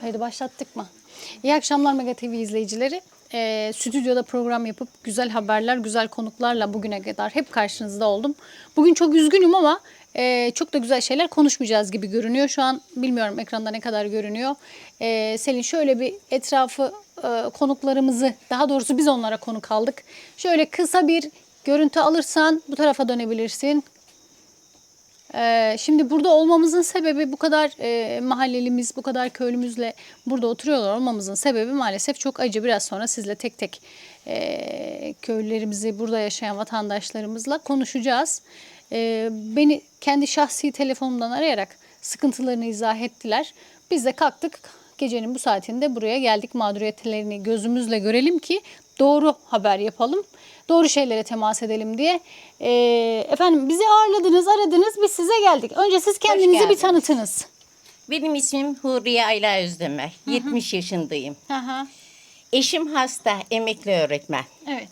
Haydi başlattık mı? İyi akşamlar Mega TV izleyicileri. Ee, stüdyoda program yapıp güzel haberler, güzel konuklarla bugüne kadar hep karşınızda oldum. Bugün çok üzgünüm ama e, çok da güzel şeyler konuşmayacağız gibi görünüyor. Şu an bilmiyorum ekranda ne kadar görünüyor. Ee, Selin şöyle bir etrafı e, konuklarımızı, daha doğrusu biz onlara konuk aldık. Şöyle kısa bir görüntü alırsan bu tarafa dönebilirsin. Ee, şimdi burada olmamızın sebebi bu kadar e, mahallelimiz, bu kadar köylümüzle burada oturuyorlar olmamızın sebebi maalesef çok acı. Biraz sonra sizle tek tek e, köylülerimizi, burada yaşayan vatandaşlarımızla konuşacağız. E, beni kendi şahsi telefonumdan arayarak sıkıntılarını izah ettiler. Biz de kalktık gecenin bu saatinde buraya geldik mağduriyetlerini gözümüzle görelim ki doğru haber yapalım. Doğru şeylere temas edelim diye. Ee, efendim bizi ağırladınız, aradınız. Biz size geldik. Önce siz kendinizi bir tanıtınız. Benim ismim Huriye Ayla Özdemir. 70 yaşındayım. Aha, Eşim hasta, emekli öğretmen. evet.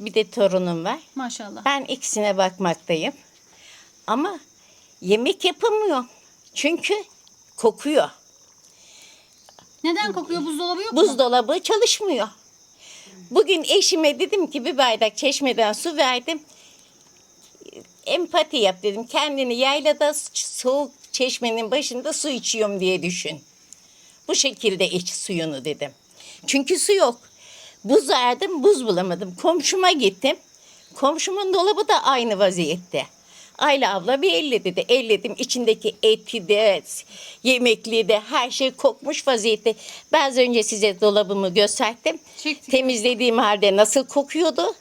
Bir de torunum var. Maşallah. Ben ikisine bakmaktayım. Ama yemek yapamıyorum. Çünkü kokuyor. Neden kokuyor? Buzdolabı yok mu? Buzdolabı çalışmıyor. Bugün eşime dedim ki bir bardak çeşmeden su verdim. Empati yap dedim. Kendini yaylada soğuk çeşmenin başında su içiyorum diye düşün. Bu şekilde iç suyunu dedim. Çünkü su yok. Buz aradım, buz bulamadım. Komşuma gittim. Komşumun dolabı da aynı vaziyette. Ayla abla bir elle dedi. Elledim içindeki eti de, yemekliği de her şey kokmuş vaziyette. Ben az önce size dolabımı gösterdim. Çektik. Temizlediğim halde nasıl kokuyordu?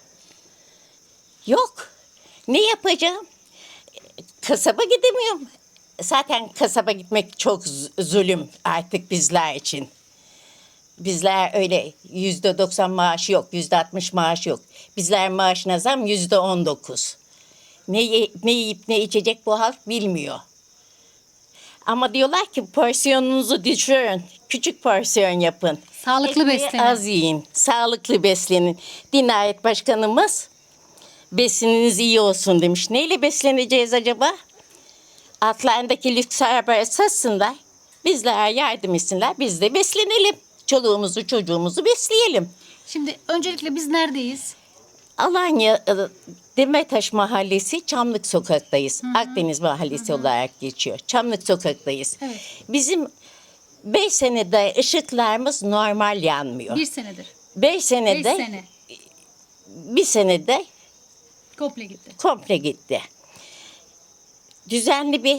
Yok. Ne yapacağım? Kasaba gidemiyorum. Zaten kasaba gitmek çok zulüm artık bizler için. Bizler öyle yüzde doksan maaş yok, yüzde altmış maaş yok. Bizler maaşına zam yüzde on dokuz. Ne, ye- ne yiyip ne içecek bu halk bilmiyor. Ama diyorlar ki porsiyonunuzu düşürün, küçük porsiyon yapın. Sağlıklı Ekmeği beslenin. Az yiyin, sağlıklı beslenin. Dinayet Başkanımız besininiz iyi olsun demiş. Neyle besleneceğiz acaba? Altlarındaki lüks arabaya satsınlar. Bizler yardım etsinler. Biz de beslenelim. Çoluğumuzu çocuğumuzu besleyelim. Şimdi öncelikle biz neredeyiz? Alanya e, Demirtaş Mahallesi Çamlık Sokak'tayız. Akdeniz Mahallesi olarak geçiyor. Çamlık Sokak'tayız. Evet. Bizim 5 senede ışıklarımız normal yanmıyor. Bir senedir. 5 Beş senede sene. bir senede Komple gitti. komple gitti. Düzenli bir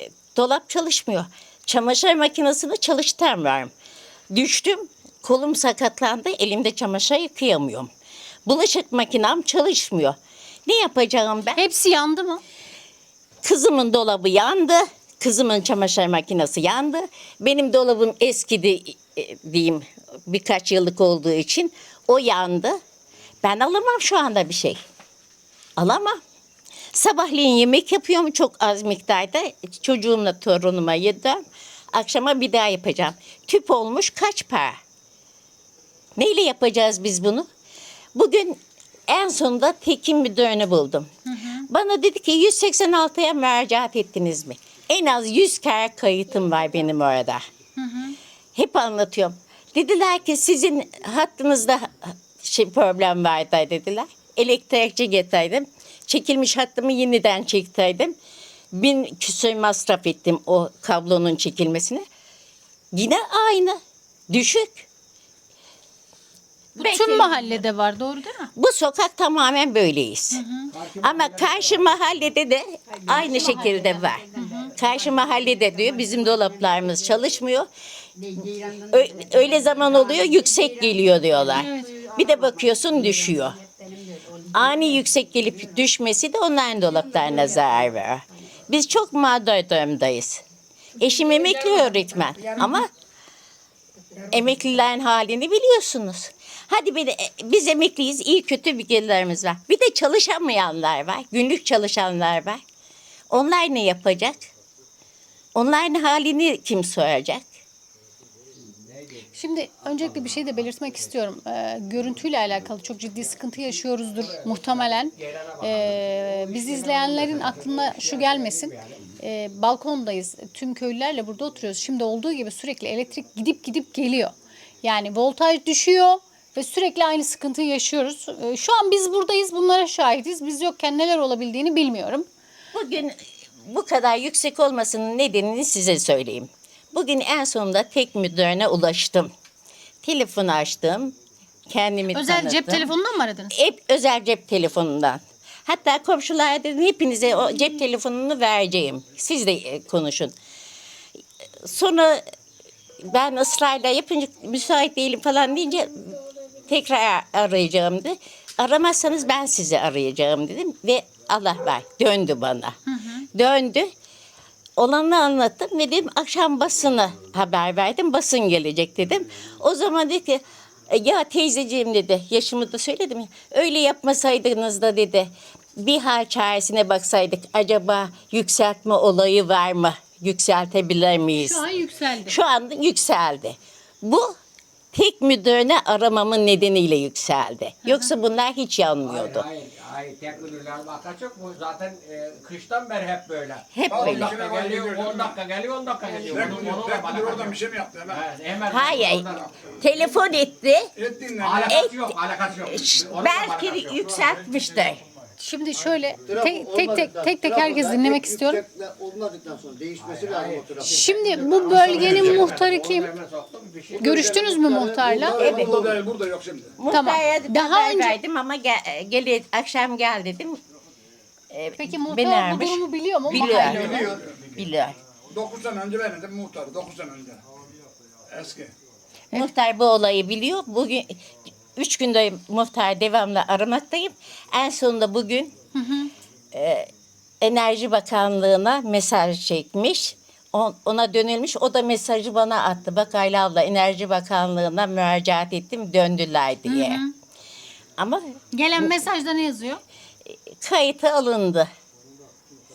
e, dolap çalışmıyor. Çamaşır makinesini çalıştıramıyorum. Düştüm, kolum sakatlandı, elimde çamaşır yıkayamıyorum. Bulaşık makinem çalışmıyor. Ne yapacağım ben? Hepsi yandı mı? Kızımın dolabı yandı. Kızımın çamaşır makinesi yandı. Benim dolabım eskidi e, diyeyim birkaç yıllık olduğu için o yandı. Ben alamam şu anda bir şey. Alamam. Sabahleyin yemek yapıyorum çok az miktarda. Çocuğumla torunuma yedim. Akşama bir daha yapacağım. Tüp olmuş kaç para? Neyle yapacağız biz bunu? Bugün en sonunda tekin bir dönü buldum. Bana dedi ki 186'ya müracaat ettiniz mi? En az 100 kere kayıtım var benim orada. Hep anlatıyorum. Dediler ki sizin hattınızda şey problem vardı dediler. Elektrikçi getirdim. Çekilmiş hattımı yeniden çektirdim. Bin küsur masraf ettim o kablonun çekilmesine. Yine aynı. Düşük. Bu Belki- tüm mahallede var doğru değil mi? Bu sokak tamamen böyleyiz. Ama karşı mahallede de aynı şekilde var. Karşı mahallede diyor bizim dolaplarımız çalışmıyor. Ö- öyle zaman oluyor yüksek geliyor diyorlar. Bir de bakıyorsun düşüyor. Ani yüksek gelip düşmesi de onların dolaplarına zarar veriyor. Biz çok mağdur durumdayız. Eşim emekli öğretmen ama emeklilerin halini biliyorsunuz. Hadi bir de, biz emekliyiz, iyi kötü bir gelirlerimiz var. Bir de çalışamayanlar var, günlük çalışanlar var. Onlar ne yapacak? Onların halini kim soracak? Şimdi öncelikle bir şey de belirtmek istiyorum. Ee, görüntüyle alakalı çok ciddi sıkıntı yaşıyoruzdur muhtemelen. Ee, biz izleyenlerin aklına şu gelmesin. e, balkondayız. Tüm köylülerle burada oturuyoruz. Şimdi olduğu gibi sürekli elektrik gidip gidip geliyor. Yani voltaj düşüyor ve sürekli aynı sıkıntıyı yaşıyoruz. E, şu an biz buradayız. Bunlara şahidiz. Biz yokken neler olabildiğini bilmiyorum. Bugün bu kadar yüksek olmasının nedenini size söyleyeyim. Bugün en sonunda tek müdürüne ulaştım. Telefon açtım. Kendimi Özel tanıttım. cep telefonundan mı aradınız? Hep özel cep telefonundan. Hatta komşular dedim hepinize o cep telefonunu vereceğim. Siz de e, konuşun. Sonra ben ısrarla yapınca müsait değilim falan deyince tekrar arayacağım dedi. Aramazsanız ben sizi arayacağım dedim ve Allah var döndü bana. Döndü. Olanı anlattım ve dedim akşam basına haber verdim. Basın gelecek dedim. O zaman dedi ki "E, ya teyzeciğim dedi yaşımı da söyledim öyle yapmasaydınız da dedi bir hal çaresine baksaydık acaba yükseltme olayı var mı? Yükseltebilir miyiz? Şu an yükseldi. Şu anda yükseldi. Bu tek müdürüne aramamın nedeniyle yükseldi. Yoksa bunlar hiç yanmıyordu. Hayır, hayır, tek müdürler vakası yok. Bu zaten e, kıştan beri hep böyle. Hep 10 böyle. dakika geliyor, 10 dakika geliyor, 10 dakika geliyor. Tek Onun- müdür, onunla tek bana müdür oradan bir şey mi yaptı hemen? Evet, hemen Hayır. oradan- Telefon etti. Ettiğinle. Alakası yok, alakası yok. Onunla Belki yok. yükseltmiştir. Şimdi şöyle Trafo tek tek tek olmadıktan- tek, tek herkes dinlemek istiyorum. Olmadıktan sonra değişmesi lazım o trafo. Şimdi bu bölgenin muhtarı kim? Görüştünüz mü muhtarla? Evet. Burada değil, burada yok şimdi. Muhtar'a Daha önce- verdim ama gel, gel, akşam gel dedim. Ee, Peki beni muhtar bu aramış. durumu biliyor mu? Biliyor. Mahalle? Biliyor. Biliyor. 9 sene önce benim de muhtarı. 9 sene önce. Eski. Muhtar bu olayı biliyor. Bugün üç günde muhtar devamlı aramaktayım. En sonunda bugün e, Enerji Bakanlığı'na mesaj çekmiş. On- Ona dönülmüş. O da mesajı bana attı. Bak Ayla abla Enerji Bakanlığı'na müracaat ettim döndüler diye. Ama Gelen mesajda ne yazıyor? kayıtı alındı.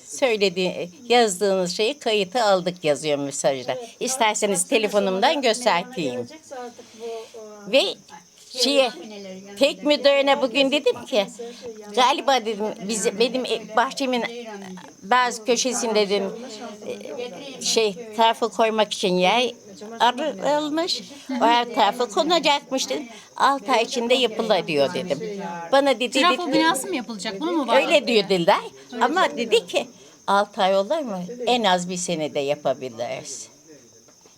Söylediği, yazdığınız şeyi kayıtı aldık yazıyor mesajda. İsterseniz telefonumdan göstereyim. Ve şeye, tek müdürüne bugün dedim ki galiba dedim biz benim e- bahçemin bazı köşesinde dedim e, şey tarafı koymak için yer arılmış. O her tarafı konacakmış dedim. 6 ay içinde yapılır diyor dedim. Bana dedi Trafo dedi- binası mı yapılacak? Bunu mu var? Öyle diyor dediler. Ama dedi ki 6 ay olur mu? En az bir senede yapabiliriz.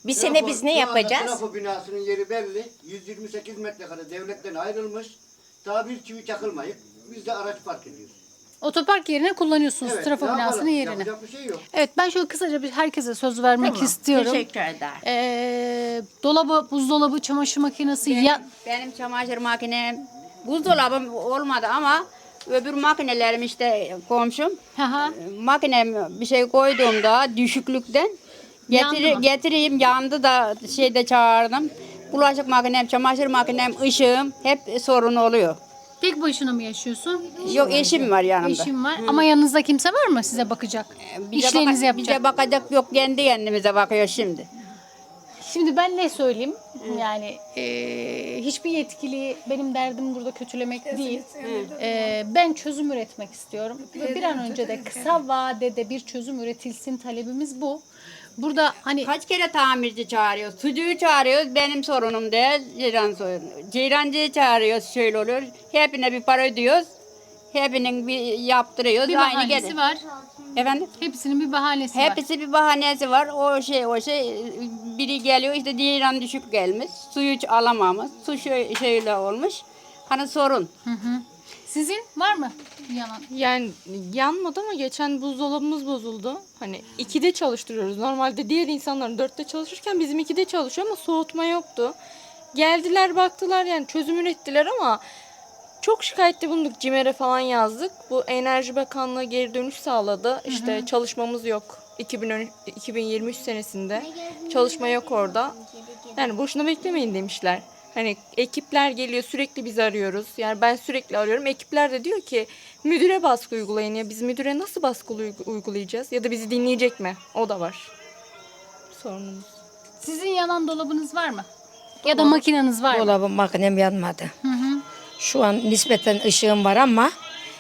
Bir sene biz ne yapacağız? Trafo binasının yeri belli. 128 metrekare devletten ayrılmış. Daha bir çivi çakılmayıp biz de araç park ediyoruz. Otopark yerine kullanıyorsunuz trafo ne yapalım? binasının yerini. Yapacak bir şey yok. Evet ben şöyle kısaca bir herkese söz vermek istiyorum. Teşekkür ederim. Ee, dolabı, buzdolabı, çamaşır makinesi ya Benim çamaşır makinem, buzdolabım olmadı ama öbür makinelerim işte komşum. Haha. Makinem bir şey koyduğumda düşüklükten Yandı getir, mı? getireyim yandı da şeyde çağırdım. Bulaşık makinem, çamaşır makinem, ışığım hep sorun oluyor. tek başına mı yaşıyorsun? Yok eşim var yanımda. Eşim var ama yanınızda kimse var mı size bakacak? Bize İşlerinizi baka- yapacak. Bize bakacak yok kendi kendimize bakıyor şimdi. Şimdi ben ne söyleyeyim? Yani e, hiçbir yetkili benim derdim burada kötülemek değil. E, ben çözüm üretmek istiyorum. Ve bir an önce de kısa vadede bir çözüm üretilsin talebimiz bu. Burada hani Kaç kere tamirci çağırıyoruz, sucuğu çağırıyoruz, benim sorunum değil, Ceyran sorunu. Ceyrancıyı çağırıyoruz, şöyle oluyor. Hepine bir para ödüyoruz, hepinin bir yaptırıyoruz. bir aynı bahanesi gelir. var. Efendim? Hepsinin bir bahanesi var. Hepsi bir bahanesi var. O şey o şey biri geliyor işte Ceyran düşük gelmiş. Suyu hiç alamamış. Su şöyle, şöyle olmuş. Hani sorun. Sizin var mı yalan? Yani yanmadı ama geçen buzdolabımız bozuldu. Hani ikide çalıştırıyoruz. Normalde diğer insanların dörtte çalışırken bizim ikide çalışıyor ama soğutma yoktu. Geldiler baktılar yani çözüm ürettiler ama çok şikayette bulunduk. CİMER'e falan yazdık. Bu Enerji Bakanlığı geri dönüş sağladı. İşte çalışmamız yok. 2013 2023 senesinde çalışma yok orada. Yani boşuna beklemeyin demişler. Hani ekipler geliyor sürekli biz arıyoruz. Yani ben sürekli arıyorum. Ekipler de diyor ki müdüre baskı uygulayın ya. Biz müdüre nasıl baskı uygu- uygulayacağız? Ya da bizi dinleyecek mi? O da var. Sorunumuz. Sizin yanan dolabınız var mı? Ya da makineniz var mı? Dolabım makinem yanmadı. Şu an nispeten ışığım var ama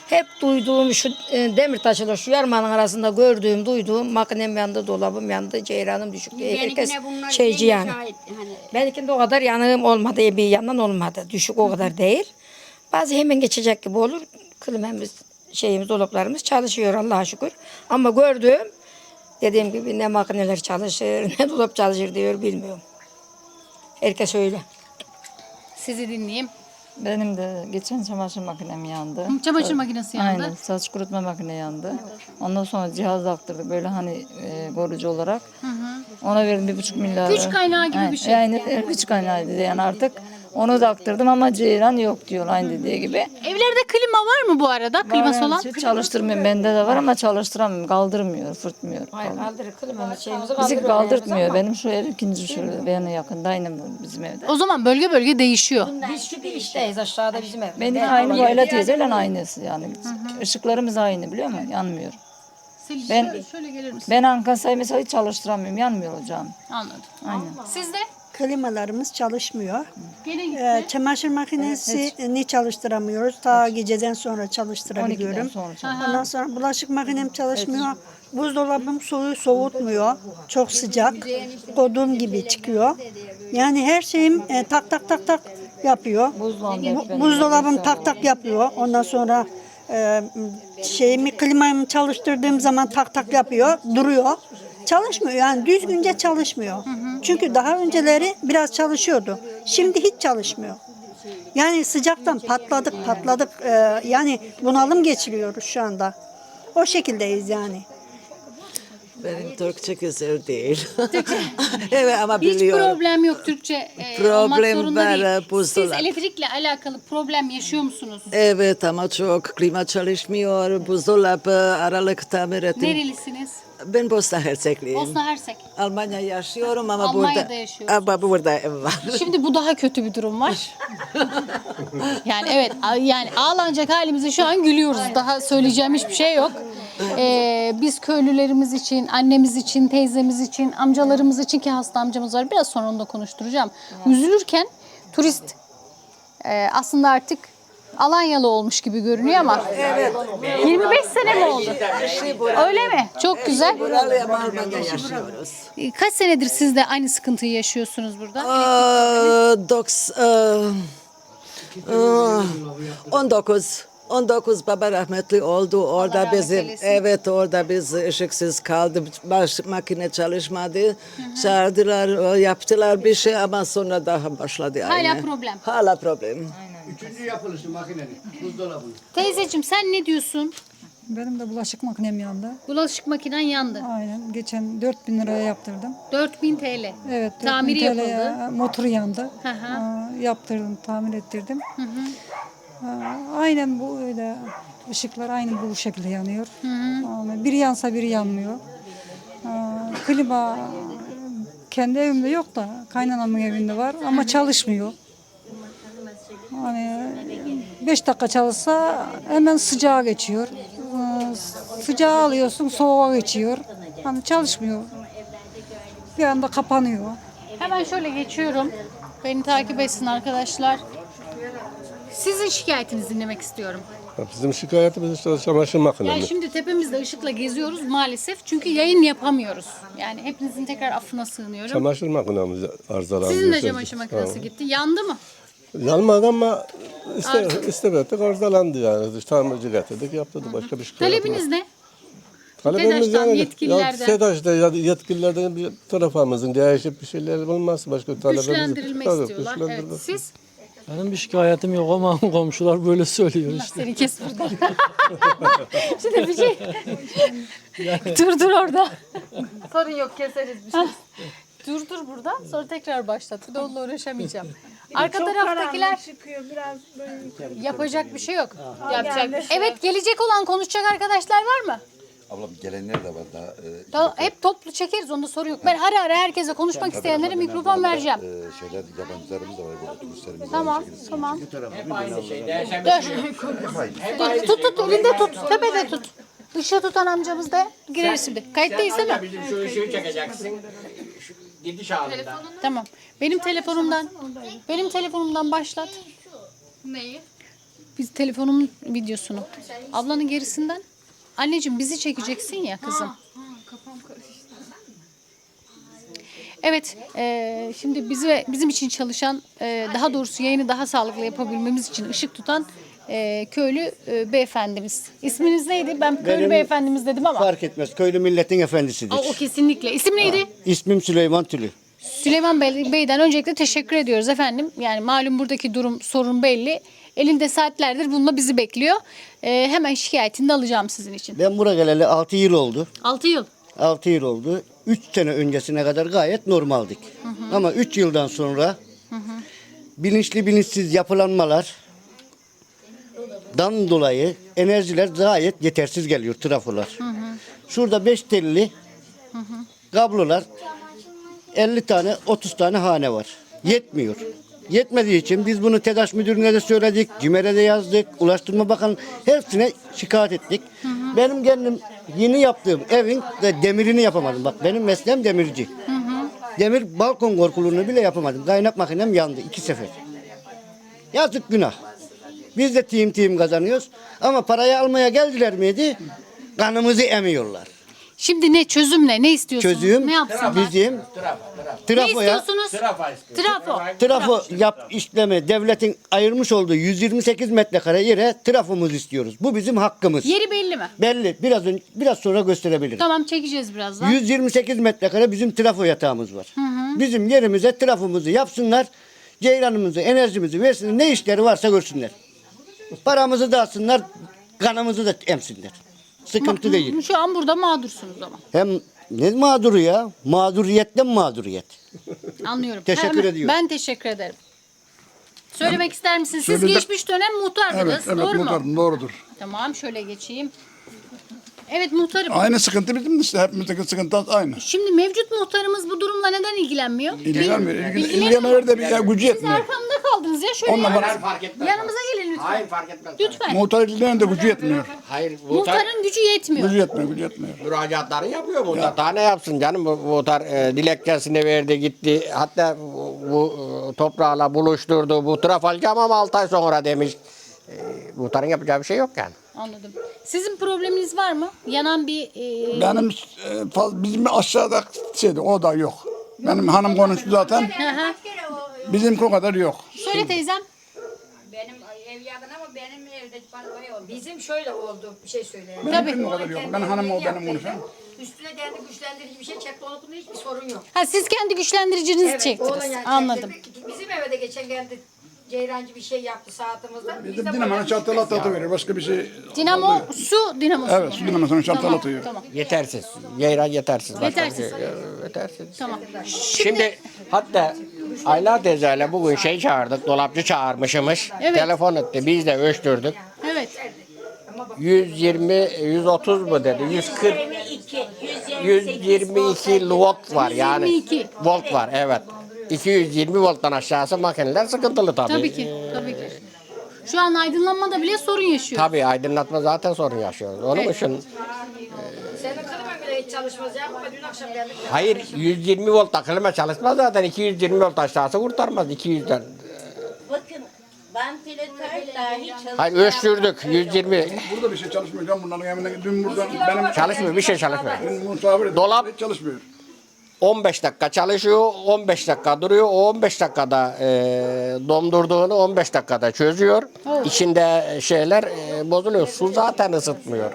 Hep duyduğum şu e, demir taşıyla şu yarmanın arasında gördüğüm, duyduğum makinem yandı, dolabım yandı, ceyranım düşük diye herkes bunlar şeyci yani. şahit, Hani Benimkinde o kadar yanığım olmadı, bir yandan olmadı. Düşük o kadar değil. Bazı hemen geçecek gibi olur. Klimemiz, şeyimiz, dolaplarımız çalışıyor Allah'a şükür. Ama gördüğüm, dediğim gibi ne makineler çalışır, ne dolap çalışır diyor bilmiyorum. Herkes öyle. Sizi dinleyeyim. Benim de geçen çamaşır makinem yandı. Çamaşır makinesi yandı. Aynen saç kurutma makine yandı. Ondan sonra cihaz taktırdık böyle hani e, korucu olarak. Ona verdim bir buçuk milyar. Güç kaynağı gibi bir şey. Yani güç kaynağı dedi yani artık. Onu taktırdım ama ceyran yok diyor aynı dediği gibi. Evlerde klima var mı bu arada? Kliması olan? hiç çalıştırmıyorum. Bende de var ama çalıştıramıyorum. Kaldırmıyor, fırtmıyor. Hayır kaldırır klimamız şeyimizi Bizi kaldırır. kaldırtmıyor. Benim şu ev ikinci şurada. Benim yakında aynı bizim evde. O zaman bölge bölge değişiyor. Biz şu bir işteyiz aşağıda bizim ev. Benim aynı Bayla teyzeyle aynısı yani. Işıklarımız aynı biliyor musun? Yanmıyor. Selin, Ben- şöyle, şöyle gelir misin? Ben Ankasa'yı mesela hiç çalıştıramıyorum. Yanmıyor hocam. Anladım. Aynen. Sizde? Klimalarımız çalışmıyor. Ee, çamaşır makinesini çalıştıramıyoruz. Ta geceden sonra 12'den çalıştırabiliyorum. sonra. Ondan sonra bulaşık makinem çalışmıyor. Buzdolabım suyu soğutmuyor. Çok sıcak. Kodum gibi çıkıyor. Yani her şeyim e, tak tak tak tak yapıyor. Bu- buzdolabım tak tak yapıyor. Ondan sonra e, şeyimi klimamı çalıştırdığım zaman tak tak yapıyor. Duruyor. Çalışmıyor yani düzgünce çalışmıyor. Çünkü daha önceleri biraz çalışıyordu. Şimdi hiç çalışmıyor. Yani sıcaktan patladık patladık. Ee, yani bunalım geçiriyoruz şu anda. O şekildeyiz yani. Benim Türkçe güzel değil. evet ama Hiç biliyorum. problem yok Türkçe e, olmak Problem zorunda var, değil. e, buzdolabı. Siz elektrikle alakalı problem yaşıyor musunuz? Evet ama çok klima çalışmıyor. Buzdolabı aralık tamir ettim. Nerelisiniz? Ben Bosna Hersekliyim. Bosna Hersek. Almanya yaşıyorum ama Almanya'da burada yaşıyorsunuz. ama burada ev var. Şimdi bu daha kötü bir durum var. yani evet yani ağlanacak halimize şu an gülüyoruz. Daha söyleyeceğim hiçbir şey yok. Ee, biz köylülerimiz için, annemiz için, teyzemiz için, amcalarımız için ki hasta amcamız var. Biraz sonra onu da konuşturacağım. Üzülürken turist e, aslında artık Alanyalı olmuş gibi görünüyor ama 25 sene mi oldu? Öyle mi? Çok güzel. Yaşıyoruz. Kaç senedir siz de aynı sıkıntıyı yaşıyorsunuz burada? Aa, doks, aa, aa, 19 19 baba rahmetli oldu. Orada rahmet bizim eylesin. evet orada biz ışıksız kaldı. Baş, makine çalışmadı. Çağırdılar, yaptılar bir şey ama sonra daha başladı Hala aynı. problem. Hala problem. Üçüncü yapılışı makinenin, buzdolabının. Teyzeciğim sen ne diyorsun? Benim de bulaşık makinem yandı. Bulaşık makinen yandı. Aynen. Geçen 4000 liraya yaptırdım. 4000 TL. Evet. 4000 Tamiri yapıldı. Motoru yandı. Hı hı. Aa, yaptırdım, tamir ettirdim. Aa, aynen bu öyle. Işıklar aynı bu şekilde yanıyor. Ama biri yansa biri yanmıyor. Aa, klima kendi evimde yok da kaynanamın evinde var ama çalışmıyor. Hani 5 dakika çalışsa hemen sıcağa geçiyor. Ee, Sıcağı alıyorsun soğuğa geçiyor. Hani çalışmıyor. Bir anda kapanıyor. Hemen şöyle geçiyorum. Beni takip etsin arkadaşlar. Sizin şikayetinizi dinlemek istiyorum. Bizim şikayetimiz işte çamaşır makinemiz. Yani şimdi tepemizde ışıkla geziyoruz maalesef. Çünkü yayın yapamıyoruz. Yani hepinizin tekrar affına sığınıyorum. Çamaşır makinemiz arızalandı. Sizin de çamaşır makinesi gitti. Yandı mı? Yanmadı ama iste, istemedik arızalandı yani. Tamirci getirdik yaptırdık başka bir şey Talebiniz ne? Talebimiz TEDAŞ'tan, yani yetkililerden. Ya, TEDAŞ'ta ya da yetkililerden bir tarafımızın değişip bir şeyler olmaz. Başka talebimiz Güçlendirilmek Tabii, istiyorlar. Evet. Siz? Benim bir şikayetim yok ama komşular böyle söylüyor Allah işte. seni kes buradan. Şimdi bir şey. dur dur orada. Sorun yok keseriz bir şey. dur dur burada sonra tekrar başlat. Bir de onunla uğraşamayacağım. Arka taraftakiler yapacak bir şey yok. Yapacak. Evet gelecek olan konuşacak arkadaşlar var mı? Ablam gelenler de var daha. E, Tamam, hep toplu çekeriz onda sorun yok. Ben ara ara herkese konuşmak isteyenlere mikrofon vereceğim. e, şeyler yabancılarımız da var burada turistlerimiz var. Tamam tamam. Şey. Dur. şey Tut tut elinde tut. Tepede tut. Işığı tutan amcamız da gireriz şimdi. Kayıttayız değil mi? bizim şu ışığı çekeceksin. Gidiş anında. Tamam. Benim telefonumdan benim telefonumdan başlat. Neyi? Biz telefonumun videosunu. Ablanın gerisinden. Anneciğim bizi çekeceksin ya kızım. Evet, e, şimdi bizi ve bizim için çalışan, e, daha doğrusu yayını daha sağlıklı yapabilmemiz için ışık tutan e, köylü e, beyefendimiz. İsminiz neydi? Ben köylü Benim- beyefendimiz dedim ama. Fark etmez. Köylü milletin efendisidir. Aa, o kesinlikle. İsim neydi? İsmim Süleyman Tülü. Süleyman Bey, Bey'den öncelikle teşekkür ediyoruz efendim. Yani malum buradaki durum sorun belli. Elinde saatlerdir bununla bizi bekliyor. Ee, hemen şikayetini de alacağım sizin için. Ben buraya geleli 6 yıl oldu. 6 yıl. 6 yıl oldu. 3 sene öncesine kadar gayet normaldik. Ama 3 yıldan sonra bilinçli bilinçsiz yapılanmalar dan dolayı enerjiler gayet yetersiz geliyor trafolar. Şurada 5 telli kablolar 50 tane 30 tane hane var. Yetmiyor. Yetmediği için biz bunu TEDAŞ müdürüne de söyledik, CİMER'e de yazdık, Ulaştırma Bakanı hepsine şikayet ettik. Benim kendim yeni yaptığım evin de demirini yapamadım. Bak benim mesleğim demirci. Demir balkon korkuluğunu bile yapamadım. Kaynak makinem yandı iki sefer. Yazık günah. Biz de tim tim kazanıyoruz. Ama parayı almaya geldiler miydi? Kanımızı emiyorlar. Şimdi ne çözüm ne? Ne istiyorsunuz? Çözüm Ne yapsınlar? bizim ne trafoya istiyorsunuz? Trafo istiyor. Trafo. trafo yap işlemi devletin ayırmış olduğu 128 metrekare yere trafomuz istiyoruz. Bu bizim hakkımız. Yeri belli mi? Belli. Biraz ön- biraz sonra gösterebilirim. Tamam çekeceğiz birazdan. 128 metrekare bizim trafo yatağımız var. Bizim yerimize trafomuzu yapsınlar. Ceyranımızı, enerjimizi versinler. Ne işleri varsa görsünler. Paramızı dağıtsınlar. Kanımızı da emsinler. Sıkıntı değil. Şu an burada mağdursunuz ama. Hem ne mağduru ya? Mağduriyetten mağduriyet. Anlıyorum. Teşekkür Hemen- ediyorum. Ben teşekkür ederim. Söylemek ister misiniz? Siz geçmiş dönem muhtardınız. Evet, evet doğru mu? muhtarım doğrudur. Tamam şöyle geçeyim. Evet muhtarım. Aynı sıkıntı bizim de işte hepimizdeki sıkıntı aynı. Şimdi mevcut muhtarımız bu durumla neden ilgilenmiyor? İlgilenmiyor. İlgin, İlgileniyor. ilgilenmeler de bir ya, gücü Siz yetmiyor. arkamda kaldınız ya şöyle. Onunla Hayır fark etmez. Yanımıza gelin lütfen. Hayır fark etmez. Lütfen. Muhtar ilgilenen de gücü yetmiyor. Hayır muhtar Muhtarın gücü yetmiyor. Gücü yetmiyor, gücü yetmiyor. müracaatları yapıyor muhtar. Daha ne yapsın canım bu muhtar e, dilekçesini verdi gitti. Hatta bu, bu e, toprağla buluşturdu. Bu traf alacağım ama 6 ay sonra demiş. E, muhtarın yapacağı bir şey yok yani. Anladım. Sizin probleminiz var mı? Yanan bir e, Benim e, faz- bizim aşağıda şeydi o da yok. Benim hanım konuştu zaten. Hı hı. Bizimki o kadar yok. Söyle teyzem. Benim ev yakın ama benim evde oldu. Bizim şöyle oldu bir şey söyleyeyim. Benimki o kadar yok. Ben hanım o benim konuşan. Üstüne kendi güçlendirici bir şey çekti. Onun hiçbir sorun yok. Ha siz kendi güçlendiricinizi oğlan çektiniz. yani Anladım. çektirdi. Bizim eve de geçen geldi. Ceyrancı bir şey yaptı saatimizde. Biz de dinamanın çatalatı atı Başka bir şey. Dinamo su dinamosu. Evet, su dinamasının çatalatı atıyor. Tamam. Yetersiz. Yayran yetersiz. Başka bir Yetersiz. şey- yetersiz. Tamam. Şimdi hatta Ayla teyzeyle bugün şey çağırdık, dolapçı çağırmışmış. Evet. Telefon etti, biz de ölçtürdük. Evet. 120, 130 mu dedi, 140, 122 volt var yani. 122. Volt var, evet. 220 volttan aşağısı makineler sıkıntılı tabii. Tabii ki. Tabii ki. Şu an aydınlanmada bile sorun yaşıyor. Tabii aydınlatma zaten sorun yaşıyoruz. Onun Evet. için Senin kliman bile hiç çalışmaz ya. Ama dün akşam geldik. hayır 120 volt klima çalışmaz zaten 220 volt aşağısı kurtarmaz 200'den. Bakın vantilatör dahi çalışıyor. Hayır ölçtürdük 120 Burada bir şey çalışmıyor. Can bunların evine dün buradan benim çalışmıyor bir şey çalışmıyor. benim misafir ettim. Dolap- Hiç çalışmıyor. 15 dakika çalışıyor, 15 dakika duruyor. O 15 dakikada e, dondurduğunu 15 dakikada çözüyor. İçinde şeyler e, bozuluyor. Su zaten ısıtmıyor.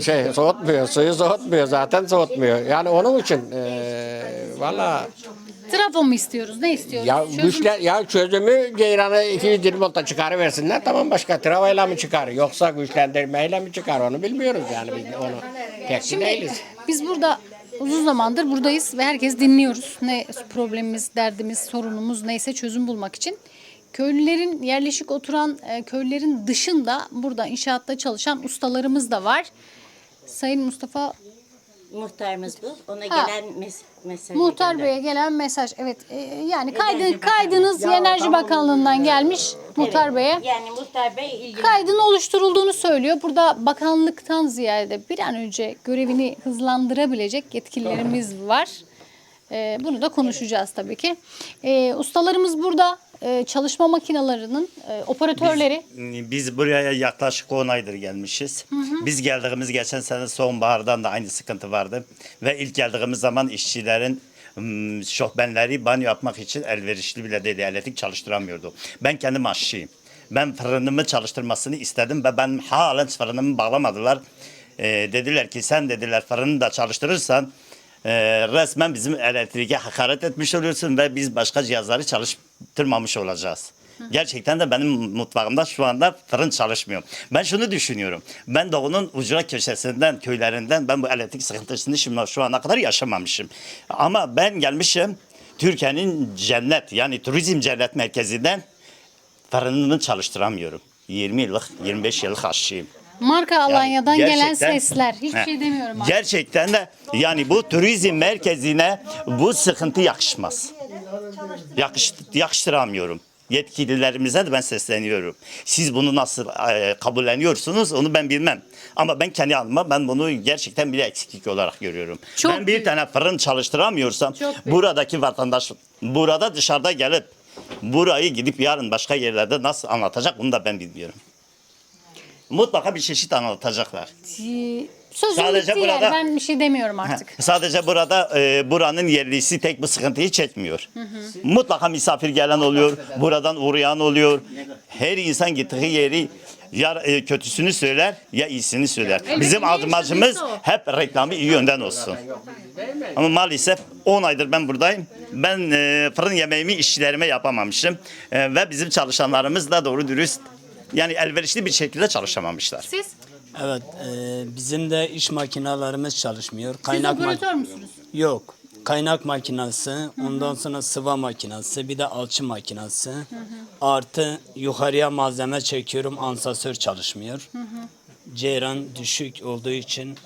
Şey soğutmuyor, suyu soğutmuyor zaten soğutmuyor. Yani onun için e, valla Trafo mu istiyoruz? Ne istiyoruz? ya Çözüm- güçler ya çözümü Ceyran'ı 220 volta çıkarıversinler tamam başka travayla mı çıkar yoksa güçlendirmeyle mi çıkar onu bilmiyoruz yani biz onu tek değiliz. biz burada uzun zamandır buradayız ve herkes dinliyoruz. Ne problemimiz, derdimiz, sorunumuz neyse çözüm bulmak için. Köylülerin yerleşik oturan e, köylülerin dışında burada inşaatta çalışan ustalarımız da var. Sayın Mustafa Muhtarımız bu. Ona Ha. gelen mes mesaj. Muhtar Bey'e gelen mesaj evet e, yani kaydın, kaydınız Enerji Bakanlığı'ndan gelmiş Muhtar Bey'e. Yani Muhtar Bey ilgili. Kaydın oluşturulduğunu söylüyor. Burada bakanlıktan ziyade bir an önce görevini hızlandırabilecek yetkililerimiz var. Ee, bunu da konuşacağız tabii ki. Ee, ustalarımız burada. E, çalışma makinelerinin e, operatörleri Biz buraya yaklaşık 10 aydır gelmişiz. Biz geldiğimiz geçen sene sonbahardan da aynı sıkıntı vardı. Ve ilk geldiğimiz zaman işçilerin ım, şofbenleri banyo yapmak için elverişli bile değil. Elektrik çalıştıramıyordu. Ben kendim aşçıyım. Ben fırınımı çalıştırmasını istedim ve ben halen fırınımı bağlamadılar. Ee, dediler ki sen dediler fırını da çalıştırırsan e, resmen bizim elektriğe hakaret etmiş oluyorsun ve biz başka cihazları çalıştırmamış olacağız. Gerçekten de benim mutfağımda şu anda fırın çalışmıyor. Ben şunu düşünüyorum. Ben doğunun ucuna köşesinden, köylerinden ben bu elektrik sıkıntısını şimdi şu ana kadar yaşamamışım. Ama ben gelmişim Türkiye'nin cennet yani turizm cennet merkezinden fırınını çalıştıramıyorum. 20 yıllık, 25 yıllık aşçıyım. marka Alanya'dan gelen gerçekten- sesler. Hiçbir He. şey demiyorum artık. Gerçekten de yani bu turizm merkezine bu sıkıntı yakışmaz. Yakış, yakıştıramıyorum. Yetkililerimize de ben sesleniyorum. Siz bunu nasıl e, kabulleniyorsunuz onu ben bilmem. Ama ben kendi adıma ben bunu gerçekten bir eksiklik olarak görüyorum. Çok ben bir büyük. tane fırın çalıştıramıyorsam Çok büyük. buradaki vatandaş burada dışarıda gelip burayı gidip yarın başka yerlerde nasıl anlatacak bunu da ben bilmiyorum. Mutlaka bir çeşit anlatacaklar. Ee, Sözüm Sadece bitti yani. burada- Ben bir şey demiyorum artık. Sadece burada e, buranın yerlisi tek bu sıkıntıyı çekmiyor. Mutlaka misafir gelen oluyor, buradan uğrayan oluyor. Her insan gittiği yeri ya e, kötüsünü söyler ya iyisini söyler. Elbette Bizim ne amacımız yaşadıysa o. hep reklamı iyi yönden olsun. Ama maalesef 10 aydır ben buradayım. Ben e, fırın yemeğimi işçilerime yapamamışım. E, ve bizim çalışanlarımız da doğru dürüst yani elverişli bir şekilde çalışamamışlar. Siz? Evet, e, bizim de iş makinalarımız çalışmıyor. Siz Kaynak mak- operatör müsünüz? Yok. Kaynak makinası, ondan sonra sıva makinası, bir de alçı makinası. Artı yukarıya malzeme çekiyorum, ansasör çalışmıyor. Ceyran düşük olduğu için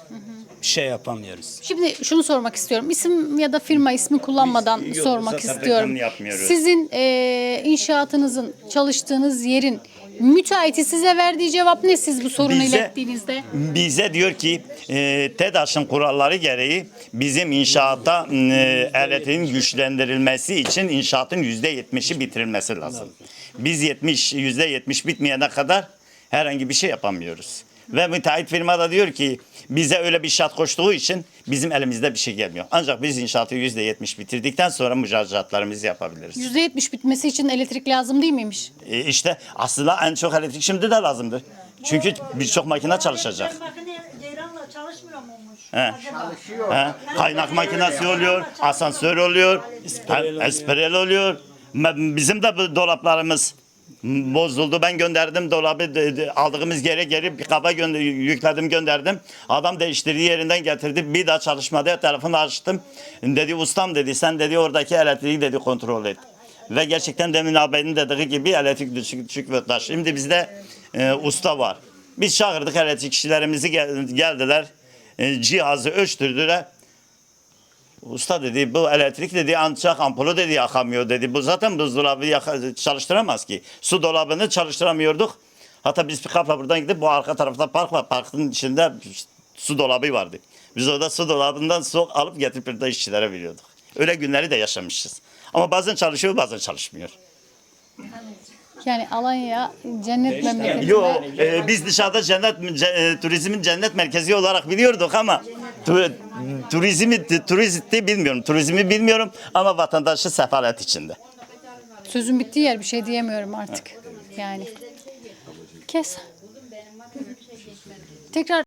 bir şey yapamıyoruz. Şimdi şunu sormak istiyorum. İsim ya da firma ismi kullanmadan Biz- yok, sormak zaten istiyorum. yapmıyoruz. Sizin e, inşaatınızın çalıştığınız yerin müteahhiti size verdiği cevap ne siz bu sorunu Bize- ilettiğinizde? Bize diyor ki e, TEDAŞ'ın kuralları gereği bizim inşaatta e, elektriğin güçlendirilmesi için inşaatın yüzde yetmişi bitirilmesi lazım. Biz 70 yüzde yetmiş bitmeyene kadar herhangi bir şey yapamıyoruz. Ve müteahhit firma da diyor ki bize öyle bir şart koştuğu için bizim elimizde bir şey gelmiyor. Ancak biz inşaatı yüzde yetmiş bitirdikten sonra müracaatlarımızı yapabiliriz. %70 bitmesi için elektrik lazım değil miymiş? E, işte aslında en çok elektrik şimdi de lazımdır. Çünkü birçok makine çalışacak. Makine Ceyran'la çalışmıyor muymuş? He. He. Kaynak makinesi oluyor, asansör oluyor, esprel oluyor. Me- Bizim de bu dolaplarımız bozuldu. Ben gönderdim dolabı aldığımız yere geri bir kaba gönder yükledim gönderdim. Adam değiştirdiği yerinden getirdi. Bir daha çalışmadı. Telefonu açtım. Dedi ustam dedi sen dedi oradaki elektriği dedi kontrol et. Ve gerçekten demin abinin dediği gibi elektrik düşük düşük voltaj. Şimdi bizde e, usta var. Biz çağırdık elektrik kişilerimizi gel- geldiler. E, cihazı ölçtürdüler. Usta dedi bu elektrik dedi ancak ampulü dedi yakamıyor dedi. Bu zaten buzdolabı çalıştıramaz ki. Su dolabını çalıştıramıyorduk. Hatta biz pikapla buradan gidip bu arka tarafta park var. Parkın içinde su dolabı vardı. Biz orada su dolabından su alıp getirip burada işçilere veriyorduk. Öyle günleri de yaşamışız. Ama bazen çalışıyor bazen çalışmıyor. Yani Alanya cennet memleketi. Yo, e, biz dışarıda cennet ce- e, turizmin cennet merkezi olarak biliyorduk ama tu, turizmi turisti bilmiyorum. Turizmi bilmiyorum ama vatandaşı sefalet içinde. Sözün bittiği yer bir şey diyemiyorum artık. Yani. Kes. Tekrar